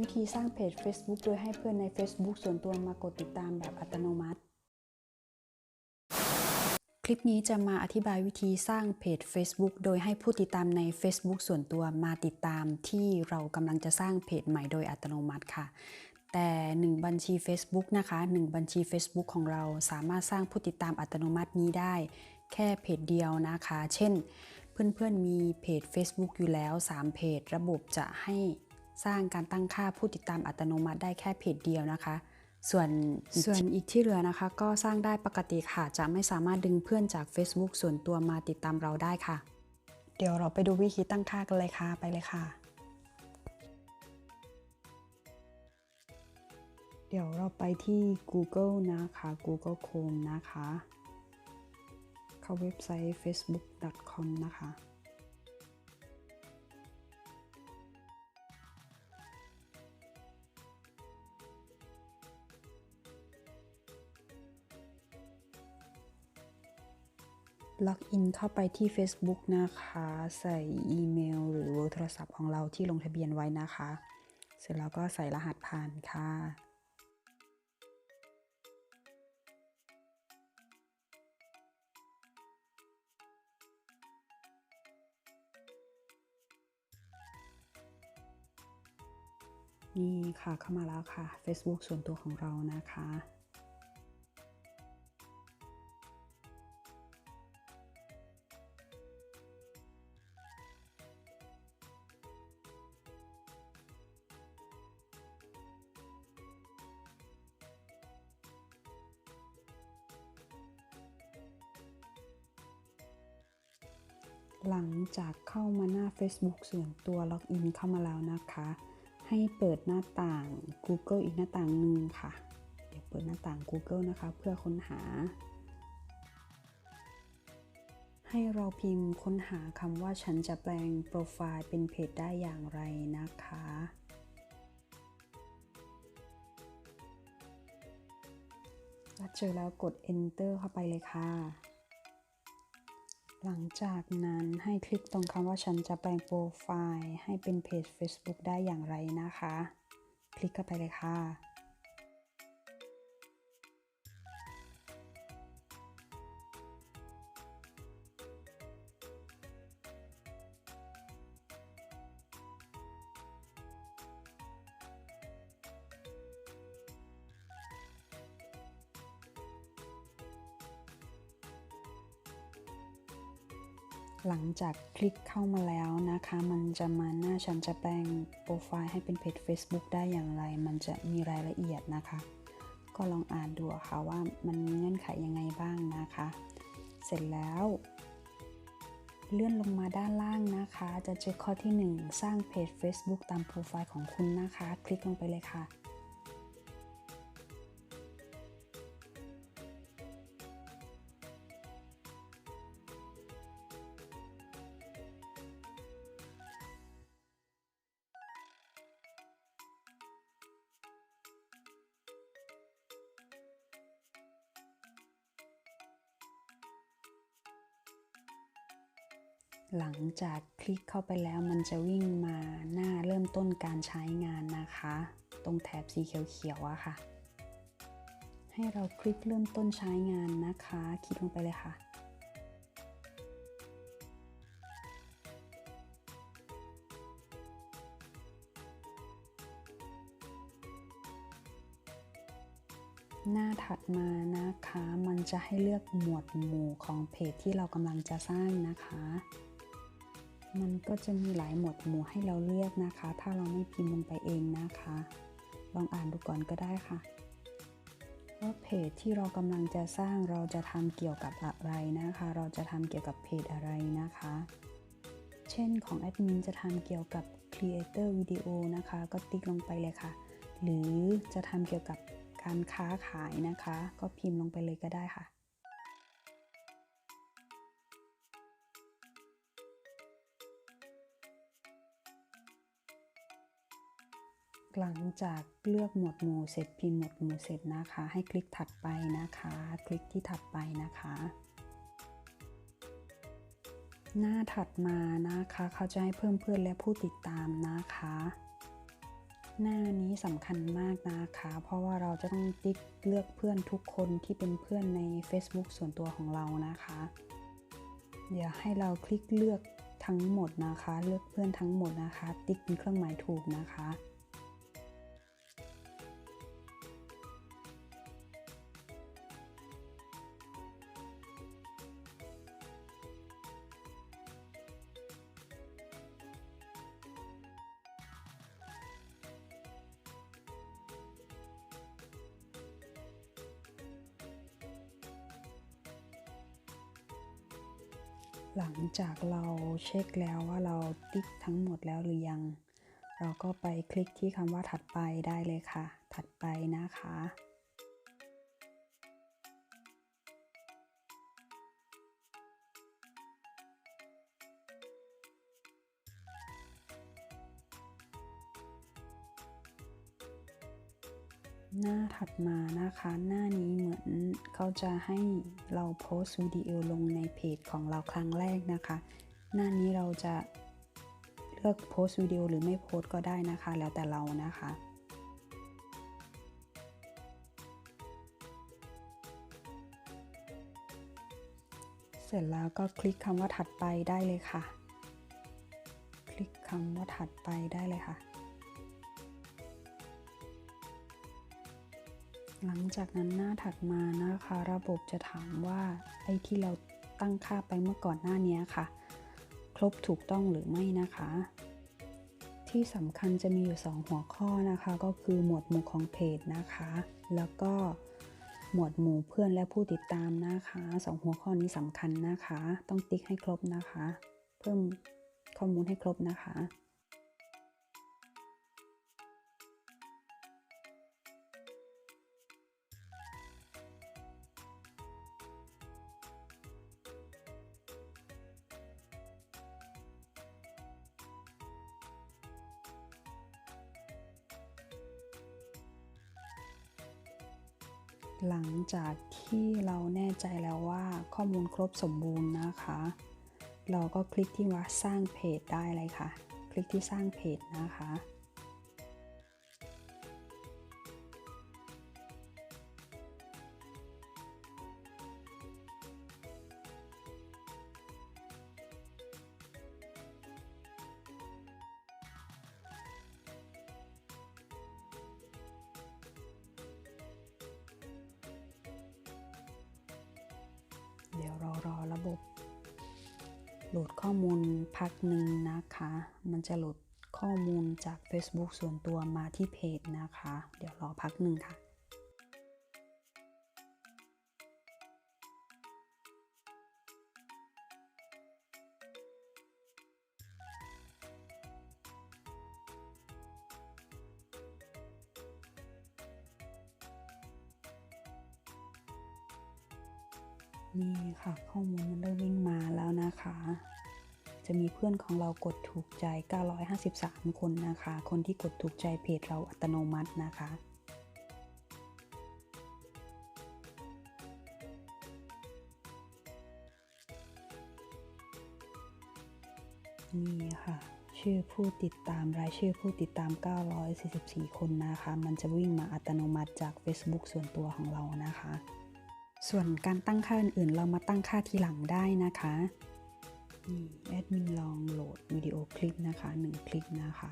วิธีสร้างเพจ Facebook โดยให้เพื่อนใน Facebook ส่วนตัวมากดติดตามแบบอัตโนมัติ คลิปนี้จะมาอธิบายวิธีสร้างเพจ Facebook โดยให้ผู้ติดตามใน Facebook ส่วนตัวมาติดตามที่เรากำลังจะสร้างเพจใหม่โดยอัตโนมัติค่ะ แต่ 1 บัญชี Facebook นะคะ 1 บัญชี Facebook ของเราสามารถสร้างผู้ติดตามอัตโนมัตินี้ได้ แค่เพจเดียวนะคะ เช่น เพื่อนๆมีเพจ Facebook อยู่แล้ว 3 เพจ ระบบจะให้ สร้างการตั้งค่าผู้ติดตามอัตโนมัติได้แค่เพจเดียวนะคะ ส่วนส่วนอีกที่เหลือนะคะ ก็สร้างได้ปกติค่ะ จะไม่สามารถดึงเพื่อนจาก Facebook ส่วนตัวมาติดตามเราได้ค่ะ เดี๋ยวเราไปดูวิธีตั้งค่ากันเลยค่ะ ไปเลยค่ะ เดี๋ยวเราไปที่ Google นะคะ Google Chrome นะคะ เข้าเว็บไซต์ facebook.com นะคะ ล็อกอินเข้าไปที่ Facebook นะคะ ใส่อีเมล หรือเบอร์โทรศัพท์ของเราที่ลงทะเบียนไว้นะคะ เสร็จแล้วก็ใส่รหัสผ่านค่ะ นี่ค่ะเข้ามาแล้วค่ะ Facebook ส่วนตัวของเรานะคะ หลังจากเข้ามาหน้า Facebook ส่วนตัวล็อกอินเข้ามาแล้วนะคะ ให้เปิดหน้าต่าง Google อีกหน้าต่างหนึ่งค่ะ เดี๋ยวเปิดหน้าต่าง Google นะคะ เพื่อค้นหา ให้เราพิมพ์ค้นหาคำว่าฉันจะแปลงโปรไฟล์เป็นเพจได้อย่างไรนะคะถ้าเจอแล้วกด enter เข้าไปเลยค่ะ หลังจากนั้นให้คลิกตรงคำว่าฉันจะแปลงโปรไฟล์ให้เป็นเพจ Facebook ได้อย่างไรนะคะ คลิกเข้าไปเลยค่ะ หลังจากคลิกเข้ามาแล้วนะคะ มันจะมาหน้าฉันจะแปลงโปรไฟล์ให้เป็นเพจ Facebook ได้อย่างไร มันจะมีรายละเอียดนะคะ ก็ลองอ่านดูค่ะว่ามันมีเงื่อนไขยังไงบ้างนะคะ เสร็จแล้ว เลื่อนลงมาด้านล่างนะคะ จะเจอข้อที่ 1 สร้างเพจ Facebook ตามโปรไฟล์ของคุณนะคะ คลิกลงไปเลยค่ะ หลังจากคลิกเข้าไปแล้วมันจะวิ่งมาหน้าเริ่มต้นการใช้งานนะคะ ตรงแถบสีเขียวๆอะค่ะ ให้เราคลิกเริ่มต้นใช้งานนะคะ คลิกลงไปเลยค่ะ หน้าถัดมานะคะ มันจะให้เลือกหมวดหมู่ของเพจที่เรากำลังจะสร้างนะคะ มันก็จะมีหลายหมวดหมู่ให้เราเลือกนะคะ ถ้าเราไม่พิมพ์ลงไปเองนะคะ ลองอ่านดูก่อนก็ได้ค่ะว่าเพจที่เรากำลังจะสร้างเราจะทำเกี่ยวกับอะไรนะคะ เราจะทำเกี่ยวกับเพจอะไรนะคะ เช่นของแอดมินจะทำเกี่ยวกับ Creator Video นะคะ ก็ติ๊กลงไปเลยค่ะ หรือจะทำเกี่ยวกับการค้าขายนะคะ ก็พิมพ์ลงไปเลยก็ได้ค่ะ หลังจากเลือกหมวดหมู่เสร็จพิมพ์หมวดหมู่เสร็จนะคะ ให้คลิกถัดไปนะคะ คลิกที่ถัดไปนะคะ หน้าถัดมานะคะเขาจะให้เพิ่มเพื่อนและผู้ติดตามนะคะ หน้านี้สำคัญมากนะคะ เพราะว่าเราจะต้องติ๊กเลือกเพื่อนทุกคนที่เป็นเพื่อนใน Facebook ส่วนตัวของเรานะคะ เดี๋ยวให้เราคลิกเลือกทั้งหมดนะคะ เลือกเพื่อนทั้งหมดนะคะ ติ๊กเป็นเครื่องหมายถูกนะคะ หลังจากเราเช็คแล้วว่าเราติ๊กทั้งหมดแล้วหรือยัง เราก็ไปคลิกที่คำว่าถัดไปได้เลยค่ะ ถัดไปนะคะ หน้าถัดมานะคะ หน้านี้เหมือนเขาจะให้เราโพสต์วิดีโอลงในเพจของเราครั้งแรกนะคะ หน้านี้เราจะเลือกโพสต์วิดีโอหรือไม่โพสต์ก็ได้นะคะ แล้วแต่เรานะคะเสร็จแล้วก็คลิกคำว่าถัดไปได้เลยค่ะ คลิกคำว่าถัดไปได้เลยค่ะ หลังจากนั้นหน้าถัดมานะคะ ระบบจะถามว่าไอ้ที่เราตั้งค่าไปเมื่อก่อนหน้านี้ค่ะ ครบถูกต้องหรือไม่นะคะ ที่สำคัญจะมีอยู่ 2 หัวข้อนะคะ ก็คือหมวดหมู่ของเพจนะคะ แล้วก็หมวดหมู่เพื่อนและผู้ติดตามนะคะสองหัวข้อนี้สำคัญนะคะ ต้องติ๊กให้ครบนะคะ เพิ่มข้อมูลให้ครบนะคะ หลังจากที่เราแน่ใจแล้วว่าข้อมูลครบสมบูรณ์นะคะ เราก็คลิกที่ว่าสร้างเพจได้เลยค่ะ คลิกที่สร้างเพจนะคะ โหลดข้อมูลพักหนึ่งนะคะ มันจะโหลดข้อมูลจาก Facebook ส่วนตัวมาที่เพจนะคะ เดี๋ยวรอพักหนึ่งค่ะ นี่ค่ะข้อมูลมันเริ่มวิ่งมาแล้วนะคะ จะมีเพื่อนของเรากดถูกใจ 953 คนนะคะ คนที่กดถูกใจเพจเราอัตโนมัตินะคะนี่ค่ะ ชื่อผู้ติดตามรายชื่อผู้ติดตาม 944 คนนะคะ มันจะวิ่งมาอัตโนมัติจาก Facebook ส่วนตัวของเรานะคะ ส่วนการตั้งค่าอื่นๆเรามาตั้งค่าทีหลังได้นะคะนี่แอดมินลองโหลดวิดีโอคลิปนะคะ 1 คลิปนะคะ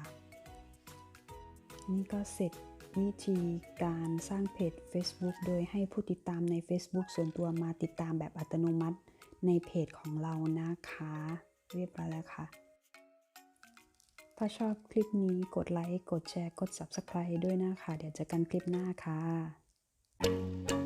นี่ก็เสร็จวิธีการสร้างเพจ Facebook โดยให้ผู้ติดตามใน Facebook ส่วนตัวมาติดตามแบบอัตโนมัติในเพจของเรานะคะ เรียบร้อยแล้วค่ะ ถ้าชอบคลิปนี้กดไลค์ กดแชร์ กด Subscribe ด้วยนะคะ เดี๋ยวเจอกันคลิปหน้าค่ะ